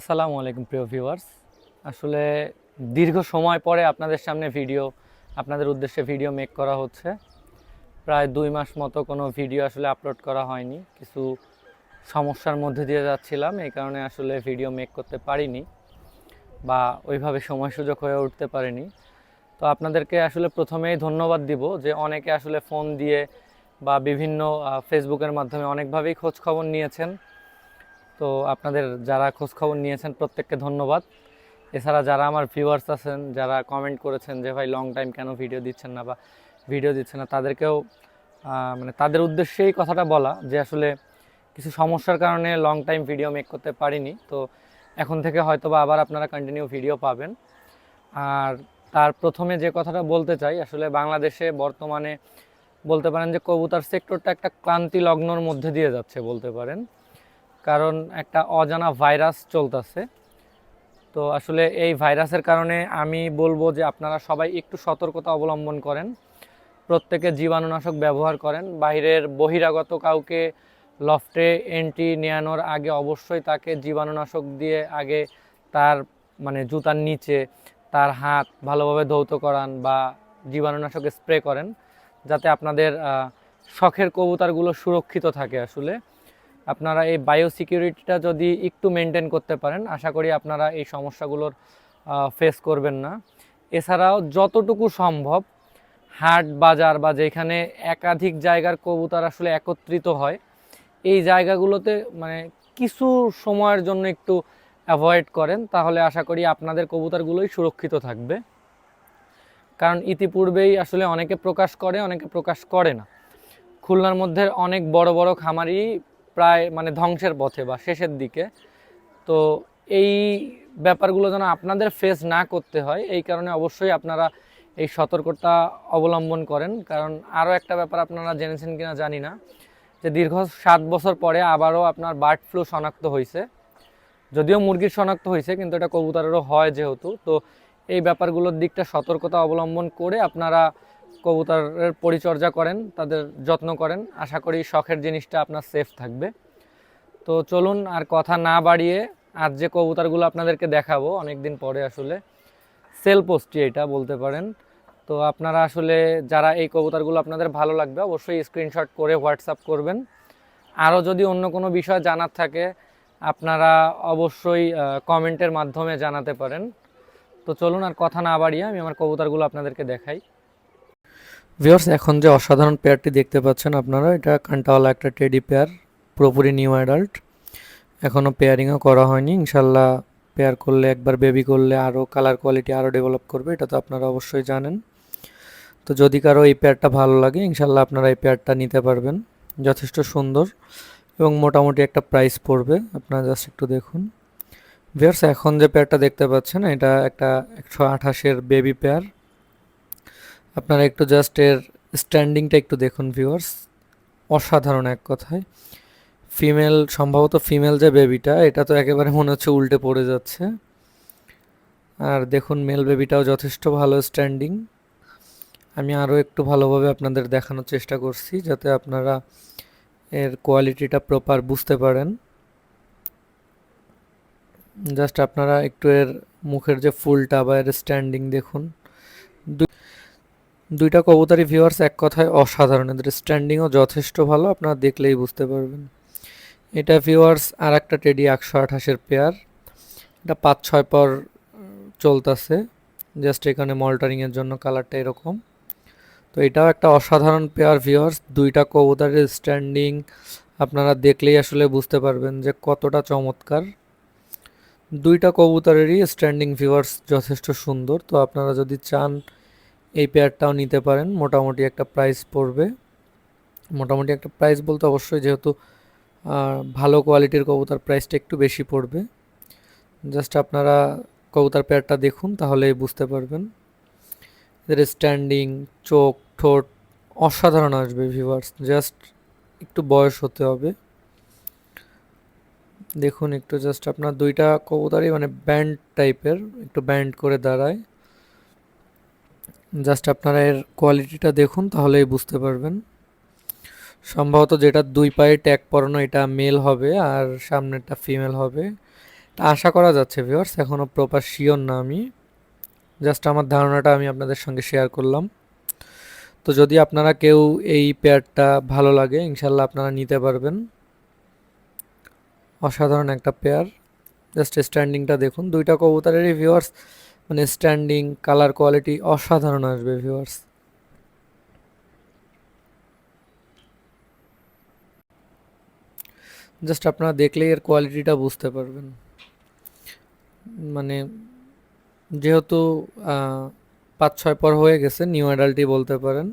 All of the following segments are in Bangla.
আসসালামু আলাইকুম, প্রিয় ভিউয়ার্স। আসলে দীর্ঘ সময় পরে আপনাদের সামনে ভিডিও, আপনাদের উদ্দেশ্যে ভিডিও মেক করা হচ্ছে। প্রায় দুই মাস মতো কোনো ভিডিও আসলে আপলোড করা হয়নি। কিছু সমস্যার মধ্যে দিয়ে যাচ্ছিলাম, এই কারণে আসলে ভিডিও মেক করতে পারিনি বা ওইভাবে সময় সুযোগ হয়ে উঠতে পারিনি। তো আপনাদেরকে আসলে প্রথমেই ধন্যবাদ দিব যে অনেকে আসলে ফোন দিয়ে বা বিভিন্ন ফেসবুকের মাধ্যমে অনেকভাবেই খোঁজ খবর নিয়েছেন। তো আপনাদের যারা খোঁজখবর নিয়েছেন, প্রত্যেককে ধন্যবাদ। এছাড়া যারা আমার ভিউয়ার্স আছেন, যারা কমেন্ট করেছেন যে, ভাই লং টাইম কেন ভিডিও দিচ্ছেন না বা ভিডিও দিচ্ছেন না? তাদেরকেও মানে তাদের উদ্দেশ্যেই কথাটা বলা যে, আসলে কিছু সমস্যার কারণে লং টাইম ভিডিও মেক করতে পারিনি। তো এখন থেকে হয়তো বা আবার আপনারা কন্টিনিউ ভিডিও পাবেন। আর তার প্রথমে যে কথাটা বলতে চাই, আসলে বাংলাদেশে বর্তমানে বলতে পারেন যে, কবুতার সেক্টরটা একটা ক্লান্তি লগ্নর মধ্যে দিয়ে যাচ্ছে বলতে পারেন। কারণ একটা অজানা ভাইরাস চলতেছে। তো আসলে এই ভাইরাসের কারণে আমি বলব যে আপনারা সবাই একটু সতর্কতা অবলম্বন করেন। প্রত্যেকে জীবাণুনাশক ব্যবহার করেন। বাইরের বহিরাগত কাউকে লফটে এন্ট্রি নেয়ানোর আগে অবশ্যই তাকে জীবাণুনাশক দিয়ে আগে তার মানে জুতার নিচে তার হাত ভালোভাবে ধৌত করান বা জীবাণুনাশক স্প্রে করেন। যাতে আপনাদের শখের কবুতারগুলো সুরক্ষিত থাকে আসলে। আপনারা এই বায়ো সিকিউরিটিটা যদি একটু মেনটেন করতে পারেন, আশা করি আপনারা এই সমস্যাগুলোর ফেস করবেন না। এছাড়াও যতটুকু সম্ভব, হাট বাজার বা যেখানে একাধিক জায়গার কবুতর আসলে একত্রিত হয়, এই জায়গাগুলোতে মানে কিছু সময়ের জন্য একটু অ্যাভয়েড করেন, তাহলে আশা করি আপনাদের কবুতরগুলোই সুরক্ষিত থাকবে। কারণ ইতিপূর্বেই আসলে অনেকে প্রকাশ করে, অনেকে প্রকাশ করে না। খুলনার মধ্যে অনেক বড় বড় খামারি প্রায় মানে ধ্বংসের পথে বা শেষের দিকে। তো এই ব্যাপারগুলো যেন আপনাদের ফেস না করতে হয়, এই কারণে অবশ্যই আপনারা এই সতর্কতা অবলম্বন করেন। কারণ আরও একটা ব্যাপার আপনারা জেনেছেন কিনা জানি না, যে দীর্ঘ সাত বছর পরে আবারও আপনার বার্ড ফ্লু শনাক্ত হয়েছে যদিও মুরগির শনাক্ত হয়েছে কিন্তু এটা কবুতরেরও হয় যেহেতু। তো এই ব্যাপারগুলোর দিকটা সতর্কতা অবলম্বন করে আপনারা কবুতরের পরিচর্যা করেন, তাদের যত্ন করেন। আশা করি শখের জিনিসটা আপনার সেফ থাকবে। তো চলুন আর কথা না বাড়িয়ে আজ যে কবুতরগুলো আপনাদেরকে দেখাবো অনেক দিন পরে আসলে সেল পোস্টটি এটা বলতে পারেন। তো আপনারা আসলে যারা এই কবুতরগুলো আপনাদের ভালো লাগবে, অবশ্যই স্ক্রিনশট করে হোয়াটসঅ্যাপ করবেন। আরও যদি অন্য কোনো বিষয় জানার থাকে, আপনারা অবশ্যই কমেন্টের মাধ্যমে জানাতে পারেন। তো চলুন আর কথা না বাড়িয়ে আমি আমার কবুতরগুলো আপনাদেরকে দেখাই। ভিওর্স এখন যে অসাধারণ পেয়ারটি দেখতে পাচ্ছেন আপনারা, এটা কান্টাওয়ালা একটা টেডি পেয়ার পুরোপুরি নিউ অ্যাডাল্ট এখনও পেয়ারিংও করা হয়নি। ইনশাল্লাহ পেয়ার করলে, একবার বেবি করলে আরও কালার কোয়ালিটি আরও ডেভেলপ করবে, এটা তো আপনারা অবশ্যই জানেন। তো যদি কারও এই পেয়ারটা ভালো লাগে ইনশাল্লাহ আপনারা এই পেয়ারটা নিতে পারবেন। যথেষ্ট সুন্দর এবং মোটামুটি একটা প্রাইস পড়বে, আপনারা জাস্ট একটু দেখুন। ভিওর্স এখন যে পেয়ারটা দেখতে পাচ্ছেন, এটা একটা একশো আঠাশের বেবি পেয়ার আপনারা একটু জাস্ট এর স্ট্যান্ডিংটা একটু দেখুন ভিউয়ার্স অসাধারণ এক কথায়। ফিমেল সম্ভবত ফিমেল যে বেবিটা এটা তো একেবারে মনে হচ্ছে উল্টে পড়ে যাচ্ছে। আর দেখুন মেল বেবিটাও যথেষ্ট ভালো স্ট্যান্ডিং আমি আরও একটু ভালোভাবে আপনাদের দেখানোর চেষ্টা করছি, যাতে আপনারা এর কোয়ালিটিটা প্রপার বুঝতে পারেন। জাস্ট আপনারা একটু এর মুখের যে ফুলটা বা এর স্ট্যান্ডিং দেখুন। দুইটা কবুতারি ভিউয়ার্স এক কথায় অসাধারণ এদের স্ট্যান্ডিংও যথেষ্ট ভালো, আপনারা দেখলেই বুঝতে পারবেন। এটা ভিউয়ার্স আর একটা টেডি একশো আঠাশের পেয়ার এটা পাঁচ ছয় পর চলতেছে। জাস্ট এখানে মল্টারিংয়ের জন্য কালারটা এরকম। তো এটাও একটা অসাধারণ পেয়ার ভিউয়ার্স দুইটা কবুতারের স্ট্যান্ডিং আপনারা দেখলেই আসলে বুঝতে পারবেন যে কতটা চমৎকার। দুইটা কবুতরেরই স্ট্যান্ডিং ভিউয়ার্স যথেষ্ট সুন্দর, তো আপনারা যদি চান এই পেয়ারটাও নিতে পারেন। মোটামুটি একটা প্রাইস পড়বে। মোটামুটি একটা প্রাইস বলতে অবশ্যই যেহেতু ভালো কোয়ালিটির কবুতার প্রাইসটা একটু বেশি পড়বে। জাস্ট আপনারা কবুতার পেয়ারটা দেখুন, তাহলেই বুঝতে পারবেন। এদের স্ট্যান্ডিং চোখ, ঠোঁট অসাধারণ আসবে ভিউয়ার্স জাস্ট একটু বয়স হতে হবে। দেখুন একটু জাস্ট আপনার দুইটা কবুতারই মানে ব্যান্ড টাইপের একটু ব্যান্ড করে দাঁড়ায়। জাস্ট আপনারা এর কোয়ালিটিটা দেখুন, তাহলেই বুঝতে পারবেন। সম্ভবত যেটা দুই পায়ে ট্যাগ পরানো, এটা মেল হবে আর সামনেরটা ফিমেল হবে। তা আশা করা যাচ্ছে ভিউয়ার্স এখনও প্রপার শিওর না আমি। জাস্ট আমার ধারণাটা আমি আপনাদের সঙ্গে শেয়ার করলাম। তো যদি আপনারা কেউ এই পেয়ারটা ভালো লাগে ইনশাল্লাহ আপনারা নিতে পারবেন। অসাধারণ একটা পেয়ার জাস্ট স্ট্যান্ডিংটা দেখুন। দুইটা কবুতরেরই ভিউয়ার্স মানে স্ট্যান্ডিং কালার কোয়ালিটি অসাধারণ আসবে ভিউয়ার্স জাস্ট আপনারা দেখলেই এর কোয়ালিটিটা বুঝতে পারবেন। মানে যেহেতু পাঁচ ছয় পর হয়ে গেছে নিউ অ্যাডাল্টই বলতে পারেন।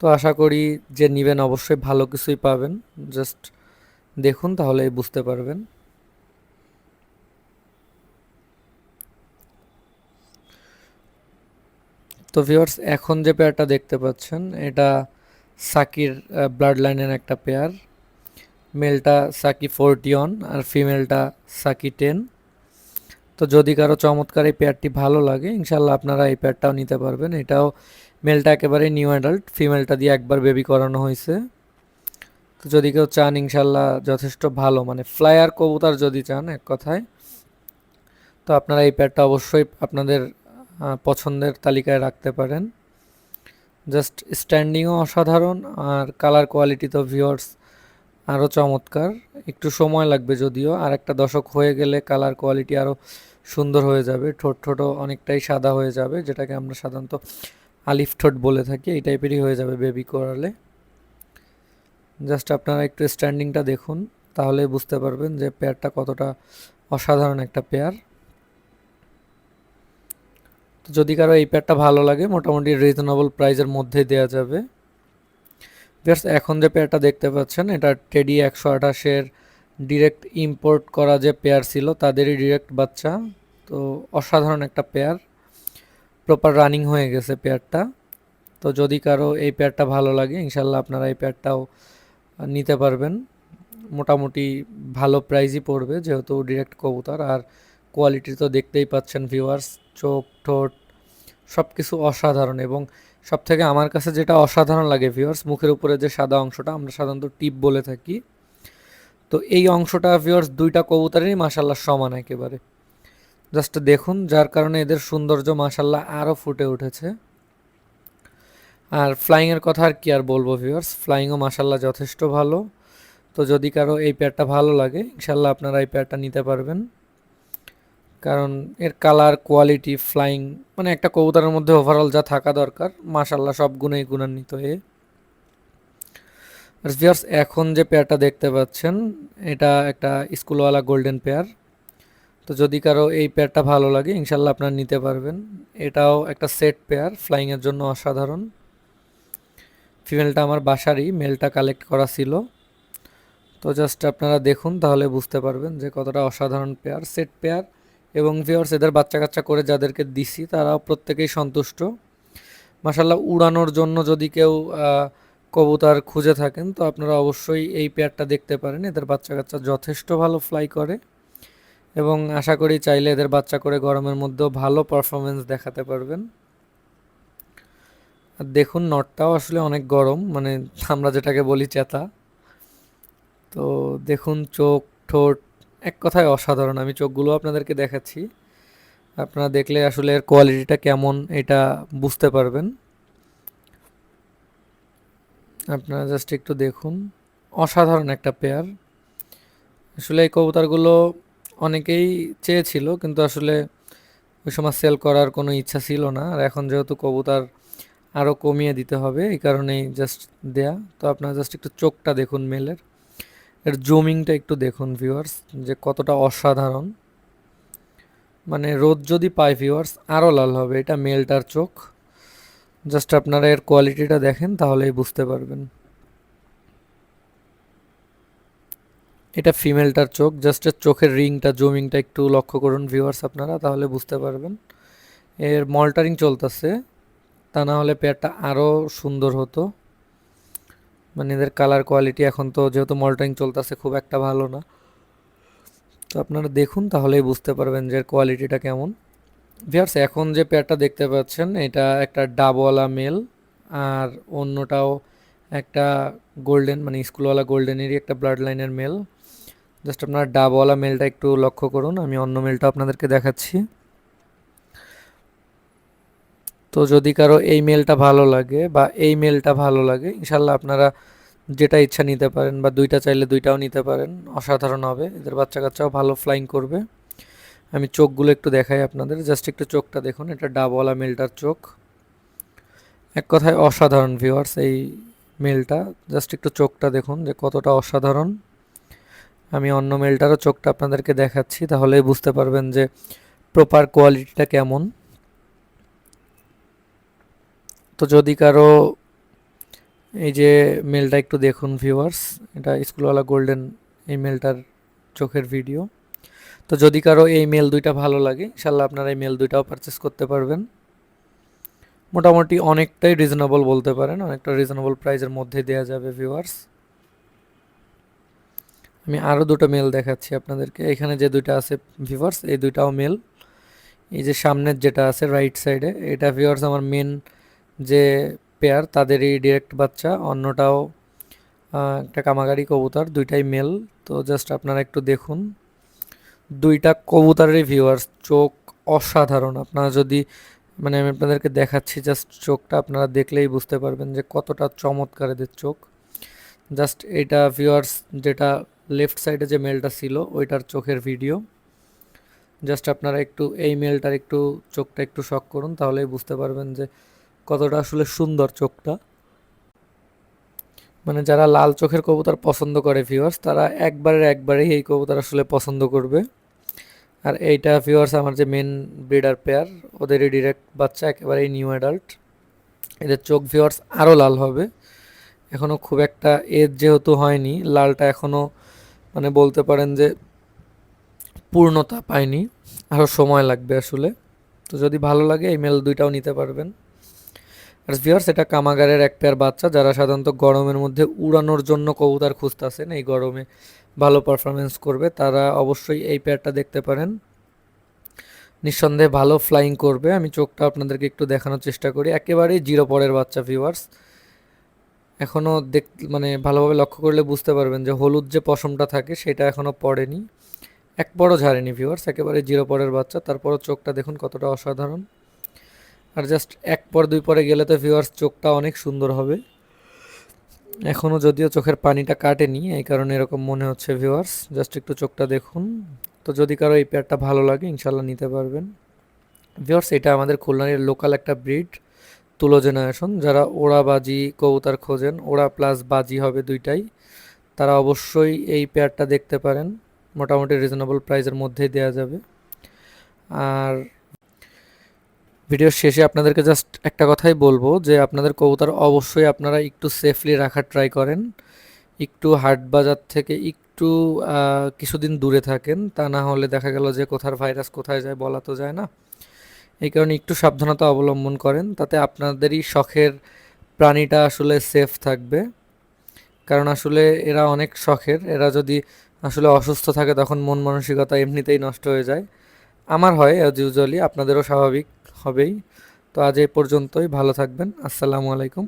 তো আশা করি যে নেবেন, অবশ্যই ভালো কিছুই পাবেন। জাস্ট দেখুন, তাহলেই বুঝতে পারবেন। তো ভিউয়ার্স এখন যে পেয়ারটা দেখতে পাচ্ছেন, এটা সাকির ব্লাড লাইনের একটা পেয়ার মেলটা সাকি ফোরটি অন আর ফিমেলটা সাকি টেন তো যদি কারও চমৎকার এই পেয়ারটি ভালো লাগে ইনশাল্লাহ আপনারা এই পেয়ারটাও নিতে পারবেন। এটাও মেলটা একেবারে নিউ অ্যাডাল্ট ফিমেলটা দিয়ে একবার বেবি করানো হয়েছে। তো যদি কেউ চান ইনশাল্লাহ যথেষ্ট ভালো মানে ফ্লায়ার কবুতার যদি চান, এক কথায়, তো আপনারা এই পেয়ারটা অবশ্যই আপনাদের পছন্দের তালিকায় রাখতে পারেন। জাস্ট স্ট্যান্ডিংও অসাধারণ, আর কালার কোয়ালিটি তো ভিউয়ার্স আরও চমৎকার। একটু সময় লাগবে যদিও, আর একটা দশক হয়ে গেলে কালার কোয়ালিটি আরও সুন্দর হয়ে যাবে। ঠোঁট ঠোঁটও অনেকটাই সাদা হয়ে যাবে, যেটাকে আমরা সাধারণত আলিফ ঠোঁট বলে থাকি। এই টাইপেরই হয়ে যাবে বেবি করালে জাস্ট আপনারা একটু স্ট্যান্ডিংটা দেখুন, তাহলে বুঝতে পারবেন যে পেয়ারটা কতটা অসাধারণ একটা পেয়ার তো যদি কারও এই পেয়ারটা ভালো লাগে, মোটামুটি রিজনেবল প্রাইসের মধ্যে দেওয়া যাবে। ভিউয়ার্স এখন যে পেয়ারটা দেখতে পাচ্ছেন, এটা টেডি একশো আঠাশের ডিরেক্ট ইম্পোর্ট করা যে পেয়ার ছিল, তাদেরই ডিরেক্ট বাচ্চা। তো অসাধারণ একটা পেয়ার প্রপার রানিং হয়ে গেছে পেয়ারটা তো যদি কারও এই পেয়ারটা ভালো লাগে, ইনশাল্লাহ আপনারা এই পেয়ারটাও নিতে পারবেন। মোটামুটি ভালো প্রাইজই পড়বে, যেহেতু ডিরেক্ট কবুতর। আর কোয়ালিটি তো দেখতেই পাচ্ছেন ভিউয়ার্স চোখ, ঠোঁট সব কিছু অসাধারণ এবং সব থেকে আমার কাছে যেটা অসাধারণ লাগে ভিউয়ার্স মুখের উপরে যে সাদা অংশটা, আমরা সাধারণত টিপ বলে থাকি। তো এই অংশটা ভিউয়ার্স দুইটা কবুতরেরই মাসাল্লাহ সমান একেবারে। জাস্ট দেখুন, যার কারণে এদের সৌন্দর্য মাসাল্লাহ আরও ফুটে উঠেছে। আর ফ্লাইংয়ের কথা আর কি আর বলব ভিউয়ার্স ফ্লাইংও মাসাল্লাহ যথেষ্ট ভালো। তো যদি কারও এই পেয়ারটা ভালো লাগে ইনশাল্লাহ আপনারা এই পেয়ারটা নিতে পারবেন। কারণ এর কালার কোয়ালিটি ফ্লাইং মানে একটা কবুতরের মধ্যে ওভারঅল যা থাকা দরকার মাশাল্লাহ সব গুণেই গুণান্বিত এ। ভিউয়ার্স এখন যে পেয়ারটা দেখতে পাচ্ছেন, এটা একটা স্কুলওয়ালা গোল্ডেন পেয়ার তো যদি কারও এই পেয়ারটা ভালো লাগে ইনশাল্লাহ আপনারা নিতে পারবেন। এটাও একটা সেট পেয়ার ফ্লাইংয়ের জন্য অসাধারণ। ফিমেলটা আমার বাসারই মেলটা কালেক্ট করা ছিল। তো জাস্ট আপনারা দেখুন, তাহলে বুঝতে পারবেন যে কতটা অসাধারণ পেয়ার সেট পেয়ার এবং ভিওর্স এদের বাচ্চা কাচ্চা করে যাদেরকে দিছি, তারাও প্রত্যেকেই সন্তুষ্ট। মাসাল্লাহ উড়ানোর জন্য যদি কেউ কবুতর খুঁজে থাকেন, তো আপনারা অবশ্যই এই পেয়ারটা দেখতে পারেন। এদের বাচ্চা কাচ্চা যথেষ্ট ভালো ফ্লাই করে এবং আশা করি চাইলে এদের বাচ্চা করে গরমের মধ্যেও ভালো পারফরমেন্স দেখাতে পারবেন। আর দেখুন, নটটাও আসলে অনেক গরম মানে আমরা যেটাকে বলি চেতা। তো দেখুন, চোখ, ঠোঁট এক কথায় অসাধারণ। আমি চোখগুলো আপনাদেরকে দেখাচ্ছি। আপনারা দেখলে আসলে এর কোয়ালিটিটা কেমন এটা বুঝতে পারবেন। আপনারা জাস্ট একটু দেখুন। অসাধারণ একটা পেয়ার আসলে এই কবুতরগুলো অনেকেই চেয়েছিল, কিন্তু আসলে ওই সময় সেল করার কোনো ইচ্ছা ছিল না। আর এখন যেহেতু কবুতর আরও কমিয়ে দিতে হবে, এই কারণেই জাস্ট দেয়া। তো আপনারা জাস্ট একটু চোখটা দেখুন মেলের এর জুমিংটা একটু দেখুন ভিউয়ার্স যে কতটা অসাধারণ। মানে রোদ যদি পায় ভিউয়ার্স আরও লাল হবে, এটা মেলটার চোখ। জাস্ট আপনারা এর কোয়ালিটিটা দেখেন, তাহলেই বুঝতে পারবেন। এটা ফিমেলটার চোখ জাস্ট এর চোখের রিংটা জুমিংটা একটু লক্ষ্য করুন ভিউয়ার্স আপনারা, তাহলে বুঝতে পারবেন। এর মল্টারিং চলতেছে, তা না হলে পেয়ারটা আরও সুন্দর হতো। মানে এদের কালার কোয়ালিটি এখন তো যেহেতু মল্টারিং চলতেছে খুব একটা ভালো না। তো আপনারা দেখুন তাহলেই বুঝতে পারবেন যে কোয়ালিটিটা কেমন। ভিয়ার্স এখন যে পেয়ারটা দেখতে পাচ্ছেন, এটা একটা ডাবওয়ালা মেল আর অন্যটাও একটা গোল্ডেন মানে স্কুলওয়ালা গোল্ডেনেরই একটা ব্লাড লাইনের মেল জাস্ট আপনার ডাবওয়ালা মেলটা একটু লক্ষ্য করুন, আমি অন্য মেলটা আপনাদেরকে দেখাচ্ছি। তো যদি কারও এই মেলটা ভালো লাগে বা এই মেলটা ভালো লাগে, ইনশাল্লাহ আপনারা যেটা ইচ্ছা নিতে পারেন বা দুইটা চাইলে দুইটাও নিতে পারেন, অসাধারণ হবে। এদের বাচ্চা কাচ্চাও ভালো ফ্লাইং করবে। আমি চোখগুলো একটু দেখাই আপনাদের জাস্ট একটু চোখটা দেখুন, এটা ডাবওয়ালা মেলটার চোখ। এক কথায় অসাধারণ ভিউয়ার্স এই মেলটা জাস্ট একটু চোখটা দেখুন যে কতটা অসাধারণ। আমি অন্য মেলটারও চোখটা আপনাদেরকে দেখাচ্ছি, তাহলেই বুঝতে পারবেন যে প্রপার কোয়ালিটিটা কেমন। তো যদি কারও এই যে মেলটা একটু দেখুন ভিউয়ার্স এটা স্কুলওয়ালা গোল্ডেন এই মেলটার চোখের ভিডিও তো যদি কারও এই মেল দুইটা ভালো লাগে, ইনশাল্লাহ আপনারা এই মেল দুইটাও পারচেস করতে পারবেন। মোটামুটি অনেকটাই রিজনেবল বলতে পারেন, অনেকটা রিজনেবল প্রাইসের মধ্যে দেওয়া যাবে ভিউয়ার্স আমি আরও দুটো মেল দেখাচ্ছি আপনাদেরকে। এখানে যে দুইটা আছে ভিউয়ার্স এই দুইটাও মেল এই যে সামনের যেটা আছে রাইট সাইডে এটা ভিউয়ার্স আমার মেন যে পেয়ার তাদেরই ডিরেক্ট বাচ্চা, অন্যটাও একটা কামাগারি কবুতর, দুইটাই মেল তো জাস্ট আপনারা একটু দেখুন। দুইটা কবুতরেরই ভিউয়ার্স চোখ অসাধারণ। আপনারা যদি মানে আমি আপনাদেরকে দেখাচ্ছি জাস্ট চোখটা, আপনারা দেখলেই বুঝতে পারবেন যে কতটা চমৎকার এদের চোখ। জাস্ট এটা ভিউয়ার্স যেটা লেফট সাইডে যে মেলটা ছিল, ওইটার চোখের ভিডিও জাস্ট আপনারা একটু, এই মেলটার একটু চোখটা একটু শখ করুন, তাহলেই বুঝতে পারবেন যে কতটা আসলে সুন্দর চোখটা। মানে যারা লাল চোখের কবুতর পছন্দ করে ভিউয়ার্স তারা একবারের একবারেই এই কবুতর আসলে পছন্দ করবে। আর এইটা ভিউয়ার্স আমার যে মেন ব্রিডার পেয়ার ওদেরই ডিরেক্ট বাচ্চা, একেবারেই নিউ অ্যাডাল্ট এদের চোখ ভিউয়ার্স আরও লাল হবে। এখনও খুব একটা এজ যেহেতু হয়নি, লালটা এখনও মানে বলতে পারেন যে পূর্ণতা পায়নি। আরও সময় লাগবে আসলে। তো যদি ভালো লাগে এই মেল দুইটাও নিতে পারবেন। আর ভিউয়ার্স এটা কামাগারের এক পেয়ার বাচ্চা যারা সাধারণত গরমের মধ্যে উড়ানোর জন্য কবুতর খুঁজতেছেন, এই গরমে ভালো পারফরমেন্স করবে। তারা অবশ্যই এই পেয়ারটা দেখতে পারেন। নিঃসন্দেহে ভালো ফ্লাইং করবে। আমি চোখটা আপনাদেরকে একটু দেখানোর চেষ্টা করি। একেবারেই জিরো পরের বাচ্চা ভিউয়ার্স এখনও দেখ মানে ভালোভাবে লক্ষ্য করলে বুঝতে পারবেন যে হলুদ যে পশমটা থাকে, সেটা এখনও পড়েনি। এক বড় ঝাড়েনি ভিউয়ার্স একেবারে জিরো পরের বাচ্চা। তারপরও চোখটা দেখুন কতটা অসাধারণ। আর জাস্ট এক পর দুই পরে গেলে তো ভিউয়ার্স চোখটা অনেক সুন্দর হবে। এখনও যদিও চোখের পানিটা কাটেনি, এই কারণে এরকম মনে হচ্ছে ভিউয়ার্স জাস্ট একটু চোখটা দেখুন। তো যদি কারও এই পেয়ারটা ভালো লাগে ইনশাল্লাহ নিতে পারবেন। ভিউয়ার্স এটা আমাদের খুলনার লোকাল একটা ব্রিড তুলো জেনারেশন যারা ওড়া বাজি, কবুতার খোঁজেন, ওড়া প্লাস বাজি হবে দুইটাই। তারা অবশ্যই এই পেয়ারটা দেখতে পারেন। মোটামুটি রিজনেবল প্রাইসের মধ্যেই দেওয়া যাবে। আর ভিডিওর শেষে আপনাদেরকে জাস্ট একটা কথাই বলব যে আপনাদের কবুতর অবশ্যই আপনারা একটু সেফলি রাখার ট্রাই করেন। একটু হাট বাজার থেকে একটু কিছুদিন দূরে থাকেন, তা না হলে দেখা গেল যে কোথার ভাইরাস কোথায় যায় বলা তো যায় না। এই কারণে একটু সাবধানতা অবলম্বন করেন, তাতে আপনাদেরই শখের প্রাণীটা আসলে সেফ থাকবে। কারণ আসলে এরা অনেক শখের, এরা যদি আসলে অসুস্থ থাকে তখন মন মানসিকতা এমনিতেই নষ্ট হয়ে যায়। আমার হয় ইউজুয়ালি আপনাদেরও স্বাভাবিক। হবেই। তো আজ এ পর্যন্তই ভালো থাকবেন আসসালামু আলাইকুম।